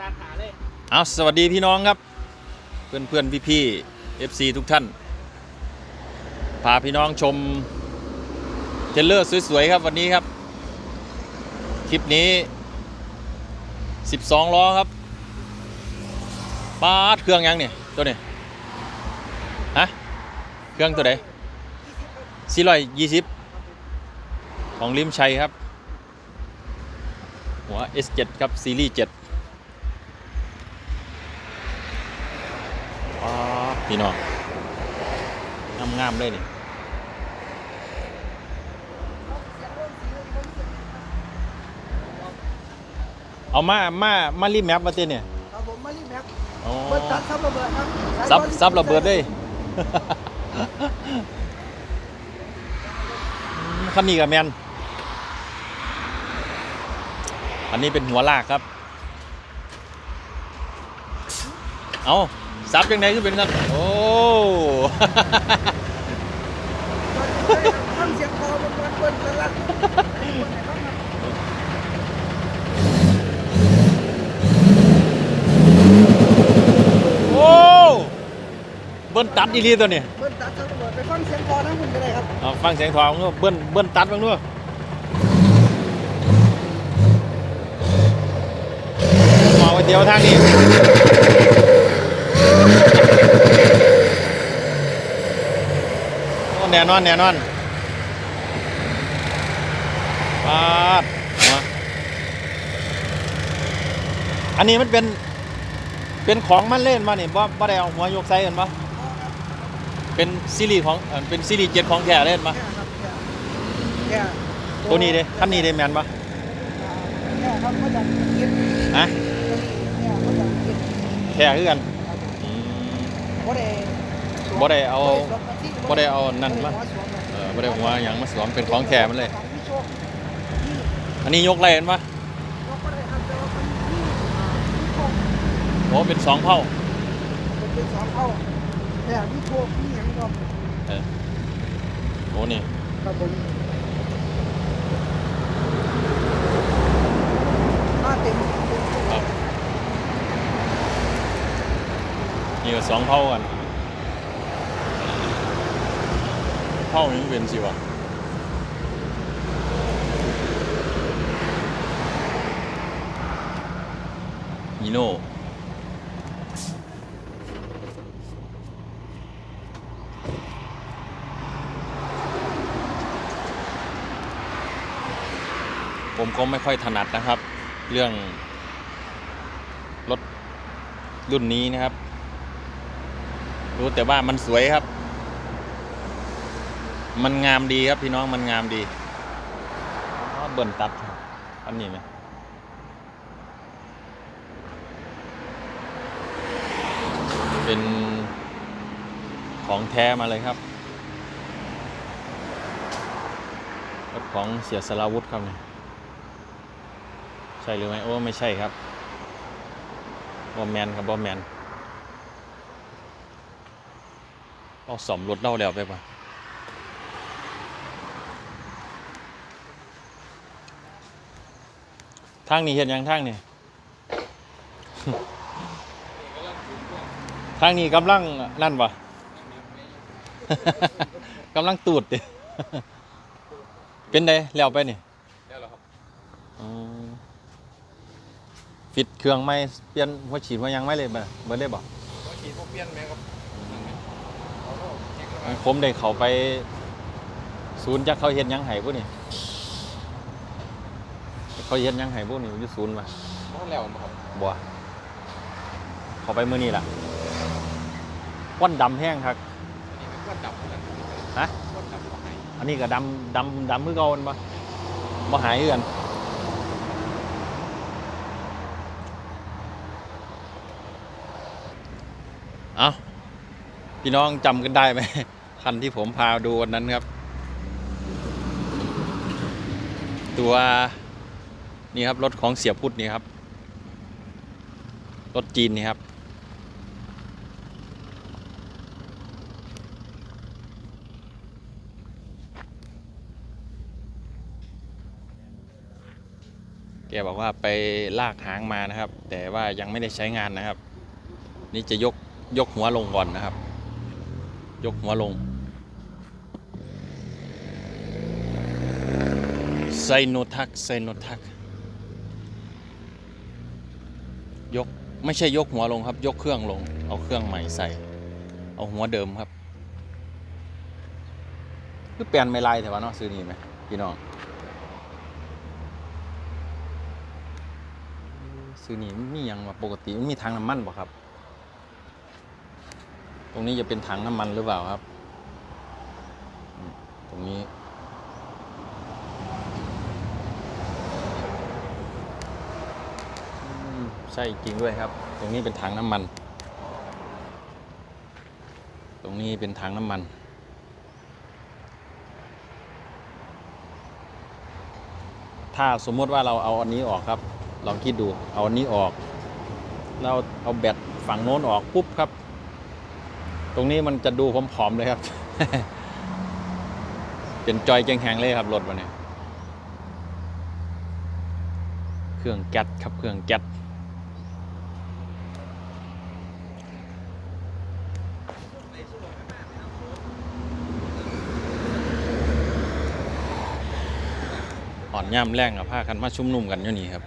ดานหาเลยเอาสวัสดีพี่น้องครับ เพื่อนเพื่อนพี่พี่เอฟซีทุกท่าน พาพี่น้องชมเทรลเลอร์สวยๆครับวันนี้ครับ คลิปนี้ 12 ล้อครับปาดเครื่องยังเนี่ยตัวนี้ฮะเครื่องตัวไหน420ของลิมชัยครับ หัว S7 ครับ ซีรีส์ 7 อ๋อ พี่น้องงามงามๆเลยนี่เอามา มา มารีแมปมาเต้เนี่ยครับผมมารีแม็กอ๋อเปิดตัดซับระเบิดครับสายซับอลซับระเบิดเลยคันนี้กับแมนอันนี้เป็นหัวลากครับ เอา ซับยังไงก็เป็นครับ โอ้ฟังเสียงคอมันมันเปิดตลัดโอ้เบิ้ลตัดอีหลีตัวนี้เปิดตัดซับระไปฟังเสียงคอทั้งคุณก็ได้ครับเอฟังเสียงทองเนอะเบิ้ลเบิ้ลตัดบ้างเนอะมองไปเดียวทางนี้โอ้ แน่นอนแน่นอนปาดอันนี้มันเป็น เป็นของมันเล่นมาเนี่ยบ่บ่ได้เอาหัวยกไซกันปะเป็นซีรีส์ของเป็นซีรีส์เจ็ดของแท้เล่นปะแค่ครับแค่แค่ตัวนี้เด้คันนี้เด้แมนปะแค่าจากคิดฮะแค่มาจากคิดแท้คือกันบ่ได้ บ่ได้เอาสวมมาที่บ่ได้เอานั่นมาบ่ได้หัวสวมนะเออบ่ได้หัวหยังมาสวมเป็นของแท้มันเลยของพี่โชคอันนี้ยกไรเห็นปะเราก็ได้ครับแต่ว่ามันนี่อ่าพี่โชคโอ้เป็นสองเผ่ามันเป็นสองเท่าแต่พี่โชคพี่หยังก็เออโอ้นี่ครับผมมาเต็มเต็มครับนี่ก็สองเผ่ากัน เผ่ายังเป็นสิวะอีโน่ผมก็ไม่ค่อยถนัดนะครับ เรื่อง รถรุ่นนี้นะครับ รู้แต่ว่ามันสวยครับ มันงามดีครับพี่น้องมันงามดีเบิ่นตัดอันนี้ไหมเป็นของแท้มาเลยครับรถของเสียสลาวุธครับเนี่ยใช่หรือไม่โอ้ไม่ใช่ครับบอมแมนครับบอมแมนเอาสมรถเล่าแล้วไปปะ ทางนี้เห็นยังทางนี้ทางนี้กำลังนั่นปะกำลังตูดดิเป็นไงแล้วไปนี่อ๋อฟิตเครื่องไม่เปลี่ยนหัวฉีดหัวยังไม่เลยบ่เบิดเลยบ่ขี่พวกเปี้ยนไหมครับผมได้เข้าไป ศูนย์จักเขาเฮ็ดหยังไห้พวกนี่ เขาเฮ็ดหยังไห้พวกนี่อยู่ศูนย์มามองแล้วครับบ่เข้าไปมื้อนี้ล่ะควันดำแห้งครับนี่เป็นก้อนดับเหมือนกันฮะก้อนดับของไห้อันนี้ก็ดำดำดำคือเก่ามันบ่บ่หายคือกันเอาพี่น้องจำกันได้ไหมคันที่ผมพาดูวันนั้นครับ ตัว นี่ครับรถของเสียพุทธนี่ครับ รถจีนนี่ครับ แกบอกว่าไปลากหางมานะครับ แต่ว่ายังไม่ได้ใช้งานนะครับ นี่จะยกยกหัวลงก่อนนะครับ ยกหัวลงไซโนทักไซโนทัก ยกไม่ใช่ยกหัวลงครับ ยกเครื่องลง เอาเครื่องใหม่ใส่ เอาหัวเดิมครับคือเปลี่ยนไม่ลายแต่ว่าเนาะซื้อนี่ไหมพี่น้องซื้อนี่มีหยังมาปกติมันมีทางน้ำมันบ่ครับ ตรงนี้จะเป็นถังน้ำมันหรือเปล่าครับ ตรงนี้ ใช่จริงด้วยครับ ตรงนี้เป็นถังน้ำมัน ตรงนี้เป็นถังน้ำมัน ถ้าสมมติว่าเราเอาอันนี้ออกครับ ลองคิดดูเอาอันนี้ออกเราเอาแบตฝั่งโน้นออกปุ๊บครับ ตรงนี้มันจะดูผอมๆเลยครับเป็นจอยแข็งๆเลยครับรถวันนี้ เครื่องแก๊สครับเครื่องแก๊ส อ่อนย่ำแรงกับผ้ากันมาชุมนุมกันอยู่นี่ครับ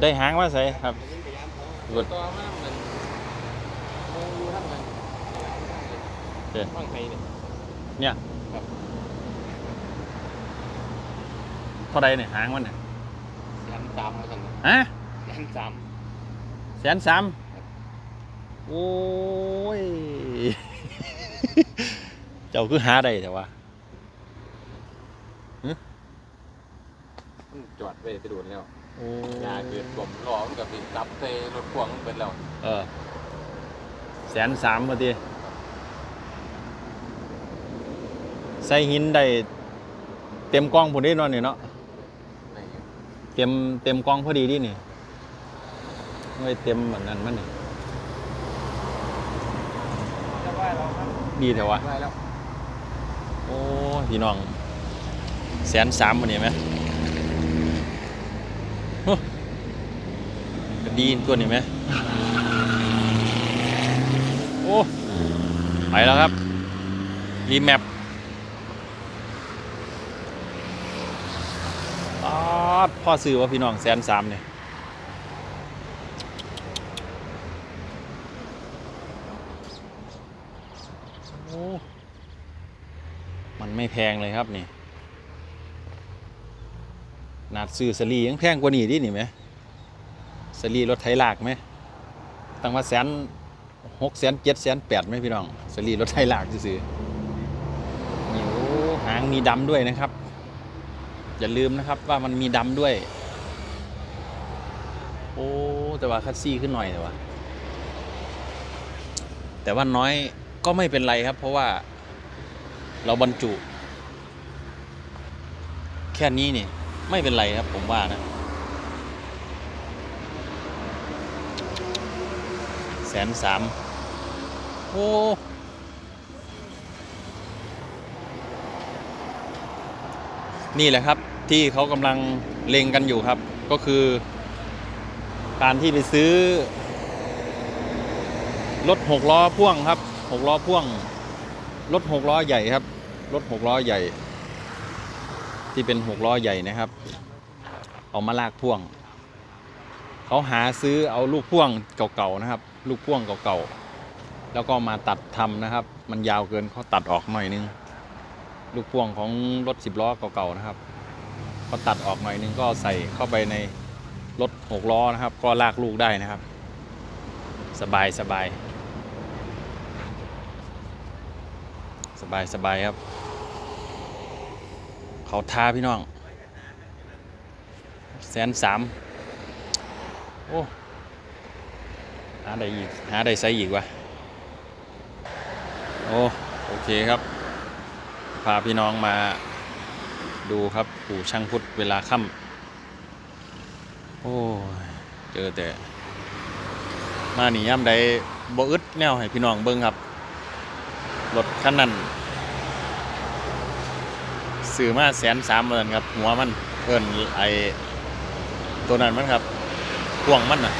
ได้หางมาใส่ครับรถตัวมากมันโมยูท่านมันเด้บ้างไทยเนี่ยเนี่ยครับเท่าไรเนี่ยหางมันเนี่ยยันสามแล้วกันฮะยันสามแสนสามโอ้ย เจ้าคือหาได้แต่ว่ามันจอดไปไปดูดแล้วโอ้ยาเกิดผมหล่อมันกับติดตับเตรถพ่วงมันเป็นแล้ว เออแสนสามพอดีใส่หินได้เต็มกล้องผุนได้นอนนี่เนาะนี่เต็มเต็มกล้องพอดีดินี่ ไม่เต็มเหมือนนั้นมันนี่จะว่าเราครับดีแต่ว่าโอ้พี่น้องแสนสามวันนี้ไหมโอ้ก็ดีตัวนี้ไหมโอ้ไปแล้วครับ รีแมปพ่อซื้อว่าพี่น้องแสนสามเนี่ยโอ้ มันไม่ แพงเลยครับนี่นาดซื้อสลียังแพงกว่านี้ดินี่ไหมสลีรถไถลากไหมตั้งว่าแสนหกแสนเจ็ดแสนแปดไหมพี่น้องสลีรถไถลากซื้อนี่โอ้หางมีดำด้วยนะครับ อย่าลืมนะครับว่ามันมีดำด้วย โอ้แต่ว่าคัสซี่ขึ้นหน่อยแต่ว่า แต่ว่าน้อยก็ไม่เป็นไรครับ เพราะว่าเราบรรจุ แค่นี้นี่ไม่เป็นไรครับผมว่านะแสนสามโอ้นี่แหละครับที่เขากำลังเล็งกันอยู่ครับ ก็คือ การที่ไปซื้อ รถหกล้อพ่วงครับหกล้อพ่วง รถหกล้อใหญ่ครับ รถหกล้อใหญ่ ที่เป็นหกล้อใหญ่นะครับ เอามาลากพ่วง เขาหาซื้อเอาลูกพ่วงเก่าๆนะครับ ลูกพ่วงเก่าๆแล้วก็มาตัดทำนะครับ มันยาวเกินเขาตัดออกหน่อยนึง ลูกพ่วงของรถสิบล้อเก่าๆนะครับเขาตัดออกหน่อยนึงก็ใส่เข้าไปในรถหกล้อนะครับ ก็ลากลูกได้นะครับ สบายสบายสบายสบายครับ เขาท้าพี่น้องแสนสามโอ้หาได้อีก หาได้ไซอีกวะโอ้โอเคครับ พาพี่น้องมาดูครับปู่ช่างพุทธเวลาค่ำโอ้เจอแต่ มาหนีย่ำใดบ่อึดแนวให้พี่น้องเบิ่งครับรถคันนั้น ซื้อมาแสนสามเหมือนครับ หัวมันเอินไอตัวนั้นมันครับพ่วงมันน่ะ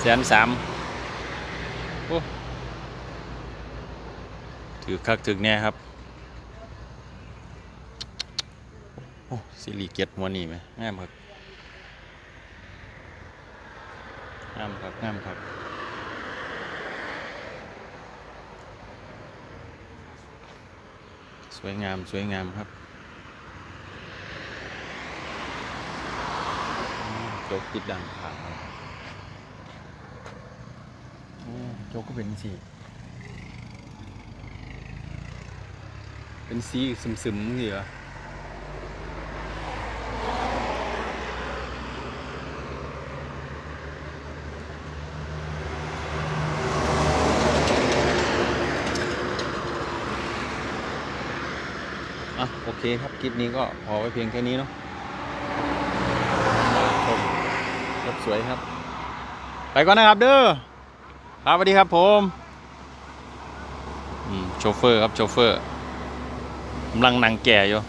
แสนสามโอ้ถือคักถือแน่ครับโอ้สิริเกียรติหัวนี่ไหมงามครับงามครับงามครับสวยงาม สวยงามครับอืมโจกติดดังขาวโอ้โจกก็เป็นสีเป็นสีซึมๆนี่เหรออะโอเคครับ คลิปนี้ก็พอไว้เพียงแค่นี้เนาะชมรถ สวยครับ ไปก่อนนะครับเด้อครับสวัสดีครับผมอืมโชเฟอร์ครับโชเฟอร์กำลังนั่งแก่อยู่